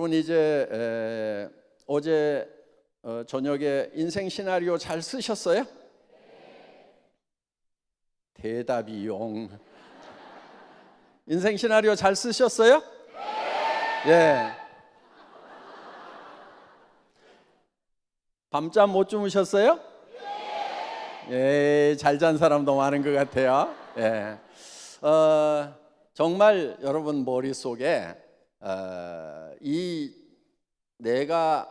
여러분 이제 에, 어제 어, 저녁에 인생 시나리오 잘 쓰셨어요? 대답이 용. 인생 시나리오 잘 쓰셨어요? 예. 밤잠 못 주무셨어요? 예, 잘 잔 사람도 많은 것 같아요. 예. 어, 정말 여러분 머릿속에 어, 이 내가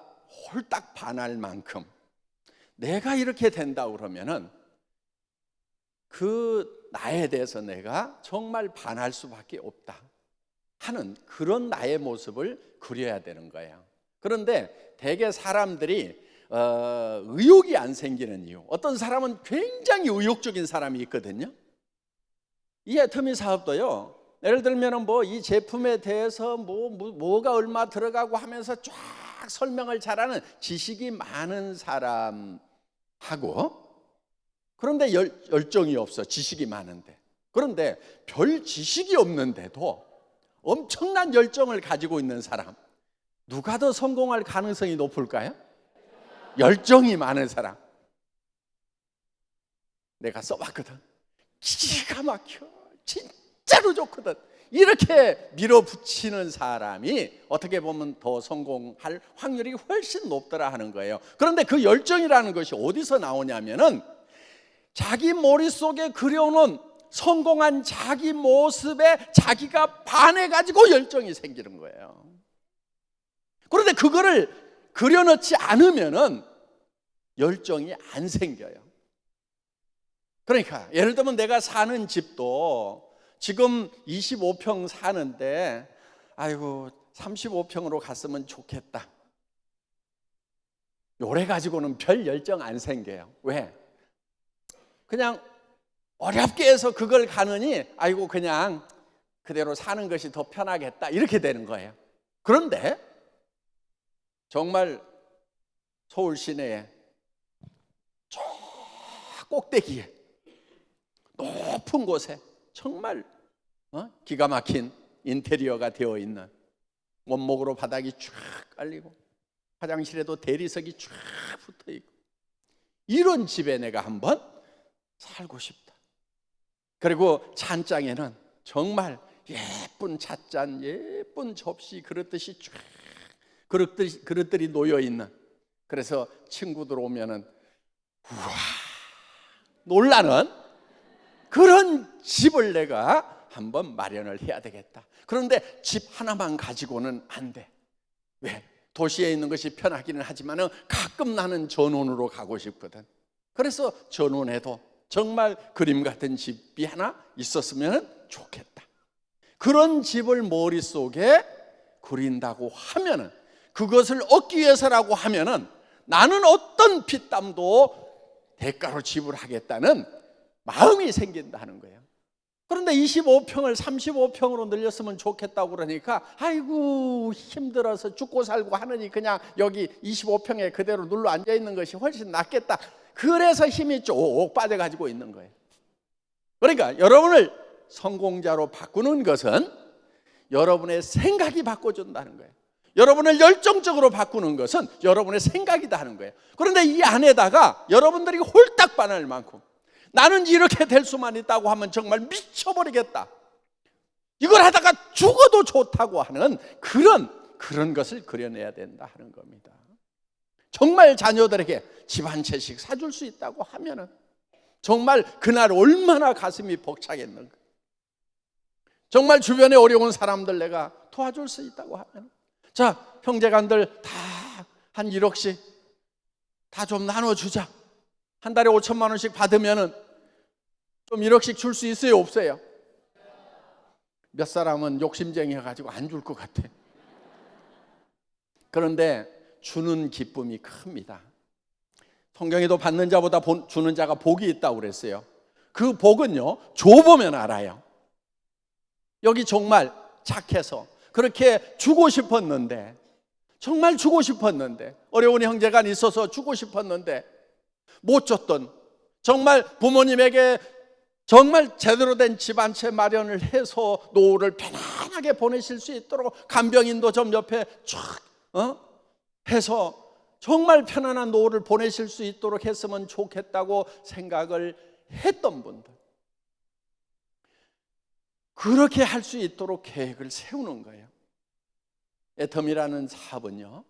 홀딱 반할 만큼 내가 이렇게 된다 그러면은 그 나에 대해서 내가 정말 반할 수밖에 없다 하는 그런 나의 모습을 그려야 되는 거예요. 그런데 대개 사람들이 어, 의욕이 안 생기는 이유. 어떤 사람은 굉장히 의욕적인 사람이 있거든요. 이 애터미 사업도요. 예를 들면 뭐 이 제품에 대해서 뭐, 뭐 뭐가 얼마 들어가고 하면서 쫙 설명을 잘하는 지식이 많은 사람하고 그런데 열, 열정이 없어 지식이 많은데. 그런데 별 지식이 없는데도 엄청난 열정을 가지고 있는 사람. 누가 더 성공할 가능성이 높을까요? 열정이 많은 사람. 내가 써봤거든. 기가 막혀. 진 짜로 좋거든. 이렇게 밀어붙이는 사람이 어떻게 보면 더 성공할 확률이 훨씬 높더라 하는 거예요. 그런데 그 열정이라는 것이 어디서 나오냐면은 자기 머릿속에 그려놓은 성공한 자기 모습에 자기가 반해가지고 열정이 생기는 거예요. 그런데 그거를 그려놓지 않으면은 열정이 안 생겨요. 그러니까 예를 들면 내가 사는 집도 지금 25평 사는데 아이고 35평으로 갔으면 좋겠다. 요래 가지고는 별 열정 안 생겨요. 왜? 그냥 어렵게 해서 그걸 가느니 아이고 그냥 그대로 사는 것이 더 편하겠다 이렇게 되는 거예요. 그런데 정말 서울 시내에 저 꼭대기에 높은 곳에 정말 어? 기가 막힌 인테리어가 되어 있는 원목으로 바닥이 쫙 깔리고 화장실에도 대리석이 쫙 붙어 있고 이런 집에 내가 한번 살고 싶다. 그리고 찬장에는 정말 예쁜 찻잔, 예쁜 접시 그릇듯이 쫙 그릇들이, 그릇들이 놓여 있는 그래서 친구들 오면은 우와 놀라는 그런 집을 내가 한번 마련을 해야 되겠다. 그런데 집 하나만 가지고는 안 돼. 왜? 도시에 있는 것이 편하기는 하지만은 가끔 나는 전원으로 가고 싶거든. 그래서 전원에도 정말 그림 같은 집이 하나 있었으면 좋겠다. 그런 집을 머릿속에 그린다고 하면은 그것을 얻기 위해서라고 하면은 나는 어떤 피땀도 대가로 지불하겠다는 마음이 생긴다는 거예요. 그런데 25평을 35평으로 늘렸으면 좋겠다고 그러니까 아이고 힘들어서 죽고 살고 하느니 그냥 여기 25평에 그대로 눌러 앉아 있는 것이 훨씬 낫겠다. 그래서 힘이 쭉 빠져가지고 있는 거예요. 그러니까 여러분을 성공자로 바꾸는 것은 여러분의 생각이 바꿔준다는 거예요. 여러분을 열정적으로 바꾸는 것은 여러분의 생각이다 하는 거예요. 그런데 이 안에다가 여러분들이 홀딱 반할 만큼 나는 이렇게 될 수만 있다고 하면 정말 미쳐버리겠다. 이걸 하다가 죽어도 좋다고 하는 그런 그런 것을 그려내야 된다 하는 겁니다. 정말 자녀들에게 집 한 채씩 사줄 수 있다고 하면은 정말 그날 얼마나 가슴이 벅차겠는가. 정말 주변에 어려운 사람들 내가 도와줄 수 있다고 하면 자, 형제간들 다 한 1억씩 다 좀 나눠주자. 한 달에 5천만 원씩 받으면은 좀 1억씩 줄 수 있어요? 없어요? 몇 사람은 욕심쟁이 해가지고 안 줄 것 같아. 그런데 주는 기쁨이 큽니다. 성경에도 받는 자보다 주는 자가 복이 있다고 그랬어요. 그 복은요, 줘보면 알아요. 여기 정말 착해서 그렇게 주고 싶었는데 정말 주고 싶었는데 어려운 형제가 있어서 주고 싶었는데 못 줬던 정말 부모님에게 정말 제대로 된집한채 마련을 해서 노후를 편안하게 보내실 수 있도록 간병인도 좀 옆에 쫙 어? 해서 정말 편안한 노후를 보내실 수 있도록 했으면 좋겠다고 생각을 했던 분들. 그렇게 할 수 있도록 계획을 세우는 거예요. 애텀이라는 사업은요.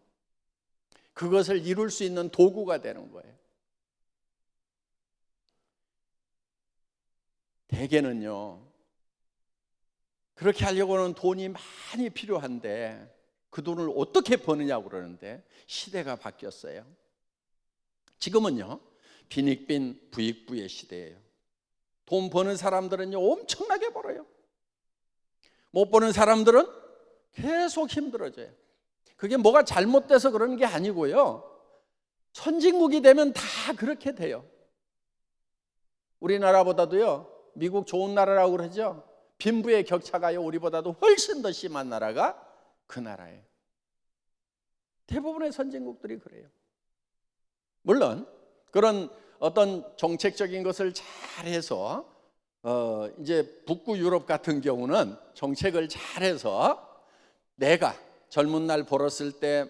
그것을 이룰 수 있는 도구가 되는 거예요. 대개는요. 그렇게 하려고는 돈이 많이 필요한데 그 돈을 어떻게 버느냐고 그러는데 시대가 바뀌었어요. 지금은요. 빈익빈 부익부의 시대예요. 돈 버는 사람들은요. 엄청나게 벌어요. 못 버는 사람들은 계속 힘들어져요. 그게 뭐가 잘못돼서 그러는 게 아니고요. 선진국이 되면 다 그렇게 돼요. 우리나라보다도요. 미국 좋은 나라라고 그러죠. 빈부의 격차가요. 우리보다도 훨씬 더 심한 나라가 그 나라예요. 대부분의 선진국들이 그래요. 물론 그런 어떤 정책적인 것을 잘해서 어 이제 북부 유럽 같은 경우는 정책을 잘해서 내가 젊은 날 벌었을 때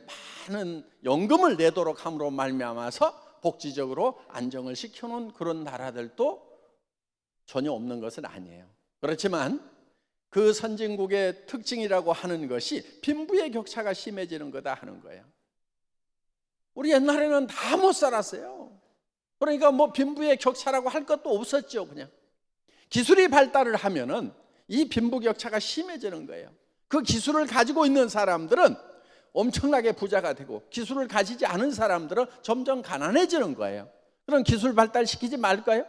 많은 연금을 내도록 함으로 말미암아서 복지적으로 안정을 시켜놓은 그런 나라들도 전혀 없는 것은 아니에요. 그렇지만 그 선진국의 특징이라고 하는 것이 빈부의 격차가 심해지는 거다 하는 거예요. 우리 옛날에는 다 못 살았어요. 그러니까 뭐 빈부의 격차라고 할 것도 없었죠, 그냥. 기술이 발달을 하면은 이 빈부 격차가 심해지는 거예요. 그 기술을 가지고 있는 사람들은 엄청나게 부자가 되고 기술을 가지지 않은 사람들은 점점 가난해지는 거예요. 그럼 기술 발달시키지 말까요?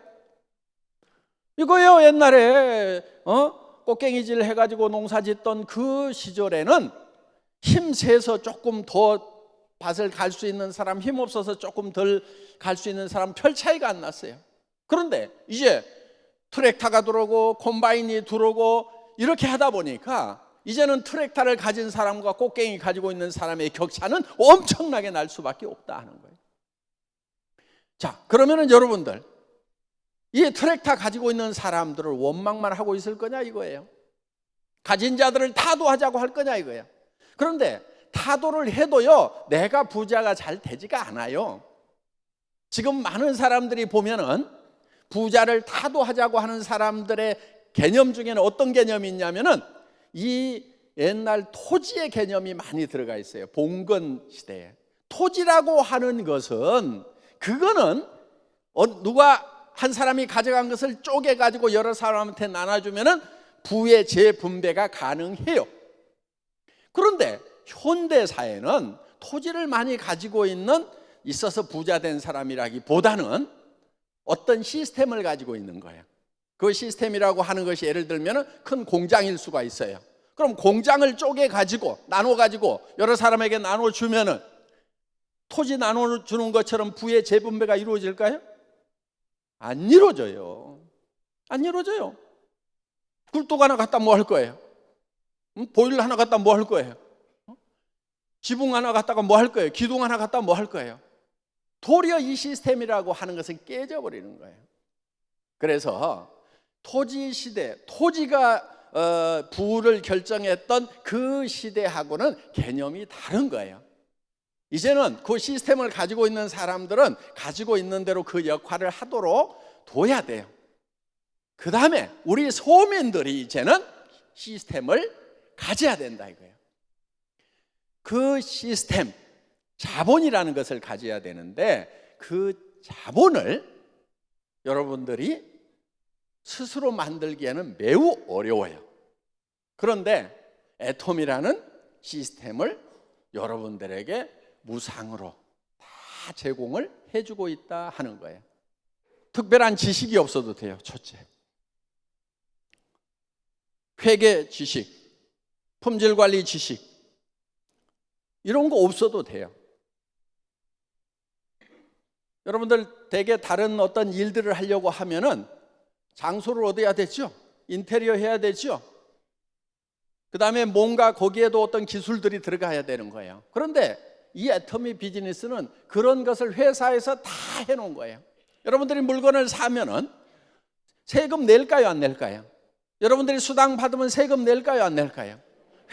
이거요 옛날에 어? 꽃갱이질 해가지고 농사 짓던 그 시절에는 힘 세서 조금 더 밭을 갈 수 있는 사람, 힘 없어서 조금 덜 갈 수 있는 사람 별 차이가 안 났어요. 그런데 이제 트랙터가 들어오고 콤바인이 들어오고 이렇게 하다 보니까 이제는 트랙터를 가진 사람과 꽃갱이 가지고 있는 사람의 격차는 엄청나게 날 수밖에 없다 하는 거예요. 자, 그러면은 여러분들 이 트랙터 가지고 있는 사람들을 원망만 하고 있을 거냐 이거예요. 가진 자들을 타도하자고 할 거냐 이거예요. 그런데 타도를 해도요, 내가 부자가 잘 되지가 않아요. 지금 많은 사람들이 보면은 부자를 타도하자고 하는 사람들의 개념 중에는 어떤 개념이 있냐면은 이 옛날 토지의 개념이 많이 들어가 있어요. 봉건 시대에. 토지라고 하는 것은 그거는 어, 누가 한 사람이 가져간 것을 쪼개 가지고 여러 사람한테 나눠주면은 부의 재분배가 가능해요. 그런데 현대 사회는 토지를 많이 가지고 있는 있어서 부자 된 사람이라기보다는 어떤 시스템을 가지고 있는 거예요. 그 시스템이라고 하는 것이 예를 들면 큰 공장일 수가 있어요. 그럼 공장을 쪼개 가지고 나눠 가지고 여러 사람에게 나눠 주면은 토지 나눠 주는 것처럼 부의 재분배가 이루어질까요? 안 이루어져요. 안 이루어져요. 굴뚝 하나 갖다 뭐 할 거예요? 보일러 하나 갖다 뭐 할 거예요? 지붕 하나 갖다가 뭐 할 거예요? 기둥 하나 갖다 뭐 할 거예요? 도리어 이 시스템이라고 하는 것은 깨져버리는 거예요. 그래서 토지 시대, 토지가 어, 부를 결정했던 그 시대하고는 개념이 다른 거예요. 이제는 그 시스템을 가지고 있는 사람들은 가지고 있는 대로 그 역할을 하도록 둬야 돼요. 그 다음에 우리 소민들이 이제는 시스템을 가져야 된다 이거예요. 그 시스템, 자본이라는 것을 가져야 되는데 그 자본을 여러분들이 스스로 만들기에는 매우 어려워요. 그런데 애톰이라는 시스템을 여러분들에게 무상으로 다 제공을 해주고 있다 하는 거예요. 특별한 지식이 없어도 돼요. 첫째. 회계 지식, 품질 관리 지식, 이런 거 없어도 돼요. 여러분들 대개 다른 어떤 일들을 하려고 하면은 장소를 얻어야 되죠. 인테리어 해야 되죠. 그 다음에 뭔가 거기에도 어떤 기술들이 들어가야 되는 거예요. 그런데 이 애터미 비즈니스는 그런 것을 회사에서 다 해놓은 거예요. 여러분들이 물건을 사면은 세금 낼까요, 안 낼까요? 여러분들이 수당 받으면 세금 낼까요, 안 낼까요?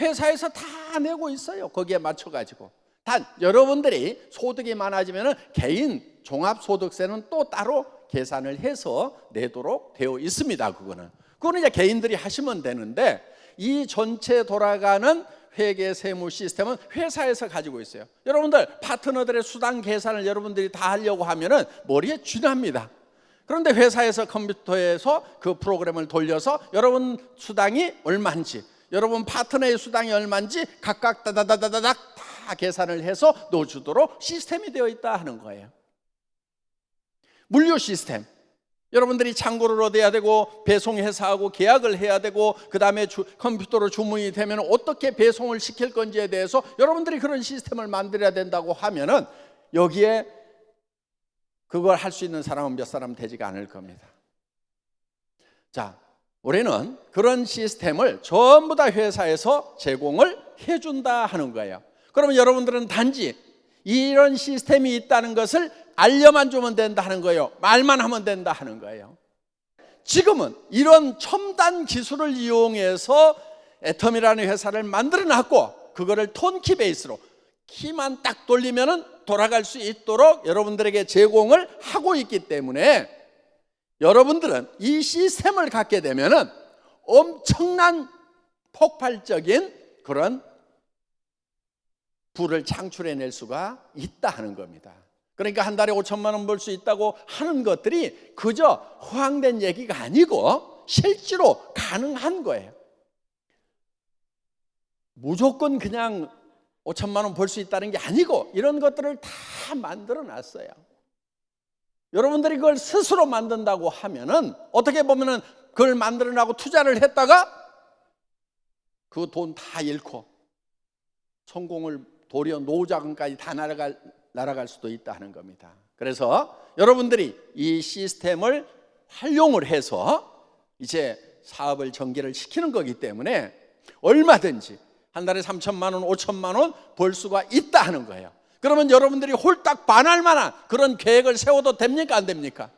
회사에서 다 내고 있어요. 거기에 맞춰 가지고. 단 여러분들이 소득이 많아지면 개인 종합소득세는 또 따로 계산을 해서 내도록 되어 있습니다. 그거는. 그거는 이제 개인들이 하시면 되는데 이 전체 돌아가는 회계 세무 시스템은 회사에서 가지고 있어요. 여러분들 파트너들의 수당 계산을 여러분들이 다 하려고 하면은 머리에 쥐납니다. 그런데 회사에서 컴퓨터에서 그 프로그램을 돌려서 여러분 수당이 얼마인지, 여러분 파트너의 수당이 얼마인지 각각 다다다다닥 다 계산을 해서 넣어주도록 시스템이 되어 있다 하는 거예요. 물류 시스템. 여러분들이 창고를 얻어야 되고 배송회사하고 계약을 해야 되고 그 다음에 컴퓨터로 주문이 되면 어떻게 배송을 시킬 건지에 대해서 여러분들이 그런 시스템을 만들어야 된다고 하면은 여기에 그걸 할 수 있는 사람은 몇 사람 되지가 않을 겁니다. 자, 우리는 그런 시스템을 전부 다 회사에서 제공을 해준다 하는 거예요. 그러면 여러분들은 단지 이런 시스템이 있다는 것을 알려만 주면 된다 하는 거예요. 말만 하면 된다 하는 거예요. 지금은 이런 첨단 기술을 이용해서 애텀이라는 회사를 만들어 놨고 그거를 톤키 베이스로 키만 딱 돌리면은 돌아갈 수 있도록 여러분들에게 제공을 하고 있기 때문에 여러분들은 이 시스템을 갖게 되면은 엄청난 폭발적인 그런 부를 창출해낼 수가 있다 하는 겁니다. 그러니까 한 달에 5천만 원 벌 수 있다고 하는 것들이 그저 허황된 얘기가 아니고 실제로 가능한 거예요. 무조건 그냥 5천만 원 벌 수 있다는 게 아니고 이런 것들을 다 만들어 놨어요. 여러분들이 그걸 스스로 만든다고 하면은 어떻게 보면은 그걸 만들어 놔고 투자를 했다가 그 돈 다 잃고 성공을 도리어 노후자금까지 다 날아갈, 날아갈 수도 있다 하는 겁니다. 그래서 여러분들이 이 시스템을 활용을 해서 이제 사업을 전개를 시키는 거기 때문에 얼마든지 한 달에 3천만 원, 5천만 원 벌 수가 있다 하는 거예요. 그러면 여러분들이 홀딱 반할 만한 그런 계획을 세워도 됩니까? 안 됩니까?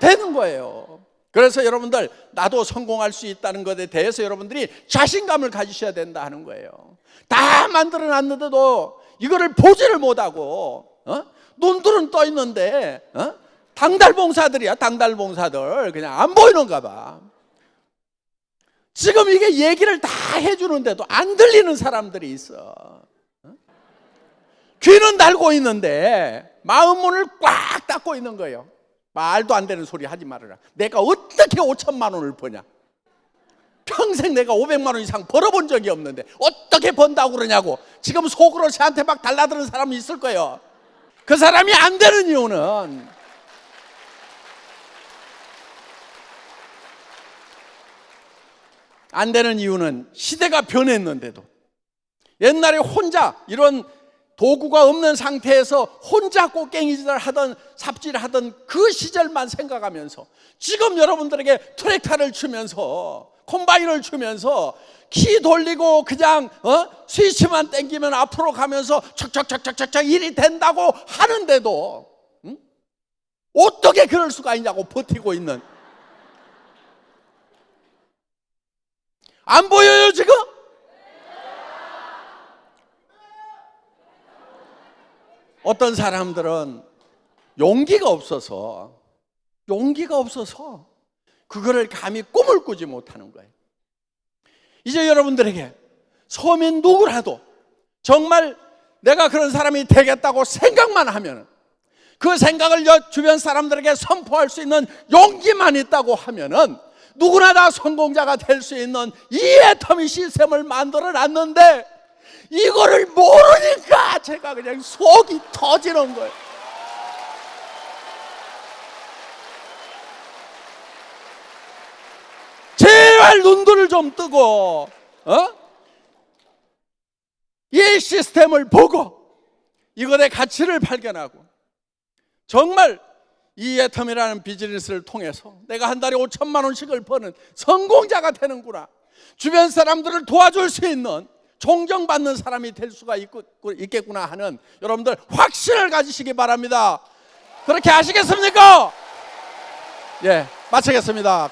되는 거예요. 그래서 여러분들 나도 성공할 수 있다는 것에 대해서 여러분들이 자신감을 가지셔야 된다 하는 거예요. 다 만들어 놨는데도 이거를 보지를 못하고 어? 눈들은 떠 있는데 어? 당달봉사들이야 당달봉사들 그냥 안 보이는가 봐. 지금 이게 얘기를 다 해주는데도 안 들리는 사람들이 있어. 어? 귀는 달고 있는데 마음 문을 꽉 닫고 있는 거예요. 말도 안 되는 소리 하지 말아라. 내가 어떻게 5천만 원을 버냐? 평생 내가 500만 원 이상 벌어본 적이 없는데 어떻게 번다고 그러냐고 지금 속으로 저한테 막 달라드는 사람이 있을 거예요. 그 사람이 안 되는 이유는 안 되는 이유는 시대가 변했는데도 옛날에 혼자 이런 도구가 없는 상태에서 혼자 꽃갱이질을 하던 삽질을 하던 그 시절만 생각하면서 지금 여러분들에게 트랙터를 주면서 콤바인을 주면서 키 돌리고 그냥 어? 스위치만 땡기면 앞으로 가면서 척척척척척척 일이 된다고 하는데도 응? 어떻게 그럴 수가 있냐고 버티고 있는 안 보여요 지금? 어떤 사람들은 용기가 없어서 용기가 없어서 그거를 감히 꿈을 꾸지 못하는 거예요. 이제 여러분들에게 서민 누구라도 정말 내가 그런 사람이 되겠다고 생각만 하면 그 생각을 주변 사람들에게 선포할 수 있는 용기만 있다고 하면은 누구나 다 성공자가 될 수 있는 이 애터미 시스템을 만들어 놨는데 이거를 모르니까 제가 그냥 속이 터지는 거예요. 제발 눈들을 좀 뜨고, 어? 이 시스템을 보고 이것의 가치를 발견하고 정말 이 애텀이라는 비즈니스를 통해서 내가 한 달에 5천만 원씩을 버는 성공자가 되는구나. 주변 사람들을 도와줄 수 있는 존경받는 사람이 될 수가 있겠구나 하는 여러분들 확신을 가지시기 바랍니다. 그렇게 아시겠습니까? 예, 마치겠습니다.